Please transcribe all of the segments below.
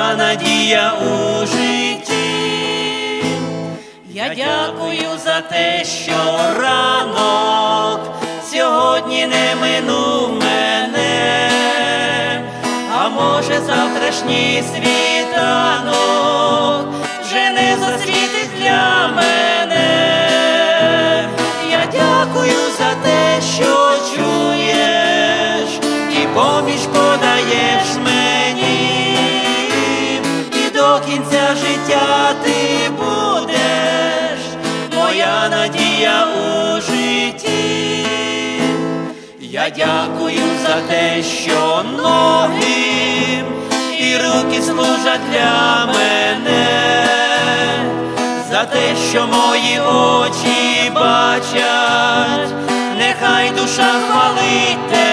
надія у житті. Я дякую за те, що ранок сьогодні не минув мене, а може завтрашній світанок вже не засвітить кінця життя ти будеш, моя надія у житті. Я дякую за те, що ноги і руки служать для мене, за те, що мої очі бачать, нехай душа хвалить тебе.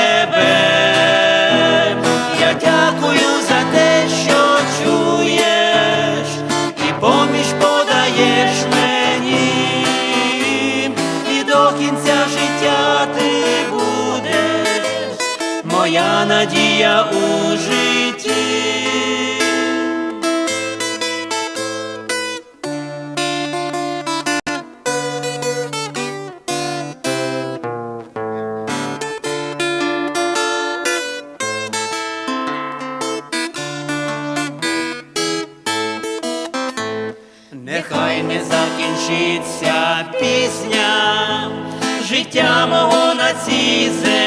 Надія у житті. Нехай не закінчиться пісня життя мого на цій землі,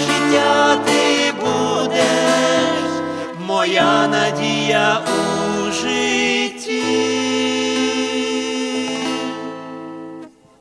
життя ти будеш, моя надія